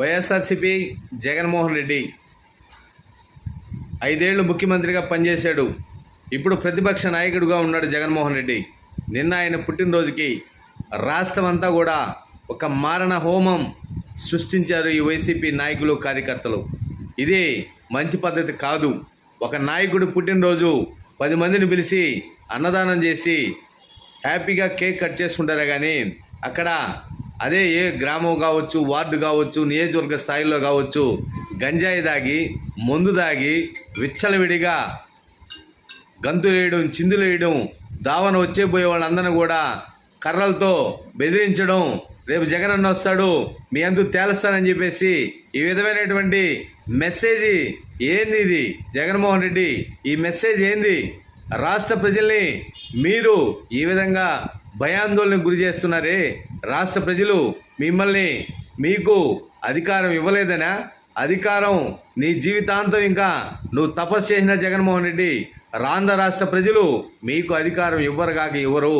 వైఎస్ఆర్సిపి జగన్మోహన్ రెడ్డి ఐదేళ్ళు ముఖ్యమంత్రిగా పనిచేశాడు. ఇప్పుడు ప్రతిపక్ష నాయకుడిగా ఉన్నాడు జగన్మోహన్ రెడ్డి. నిన్న ఆయన పుట్టినరోజుకి రాష్ట్రం అంతా కూడా ఒక మారణ హోమం సృష్టించారు ఈ వైసీపీ నాయకులు కార్యకర్తలు. ఇది మంచి పద్ధతి కాదు. ఒక నాయకుడు పుట్టినరోజు పది మందిని పిలిచి అన్నదానం చేసి హ్యాపీగా కేక్ కట్ చేసుకుంటారే కానీ అక్కడ అదే ఏ గ్రామం కావచ్చు వార్డు కావచ్చు నియోజకవర్గ స్థాయిలో కావచ్చు గంజాయి దాగి మందు దాగి విచ్చలవిడిగా గంతులేయడం చిందులు వేయడం దావన వచ్చే పోయే వాళ్ళందరినీ కూడా కర్రలతో బెదిరించడం రేపు జగన్ అన్న వస్తాడు మీ అందు తేలుస్తానని చెప్పేసి ఈ విధమైనటువంటి మెసేజ్ ఏంది ఇది? జగన్మోహన్ రెడ్డి ఈ మెసేజ్ ఏంది? రాష్ట్ర ప్రజల్ని మీరు ఈ విధంగా భయాందోళనకు గురి చేస్తున్నారే? రాష్ట్ర ప్రజలు మిమ్మల్ని మీకు అధికారం ఇవ్వలేదనా? అధికారం నీ జీవితాంతం ఇంకా నువ్వు తపస్సు చేసిన జగన్మోహన్ రెడ్డి రాంధ్ర రాష్ట్ర ప్రజలు మీకు అధికారం ఇవ్వరు కాక ఇవ్వరు.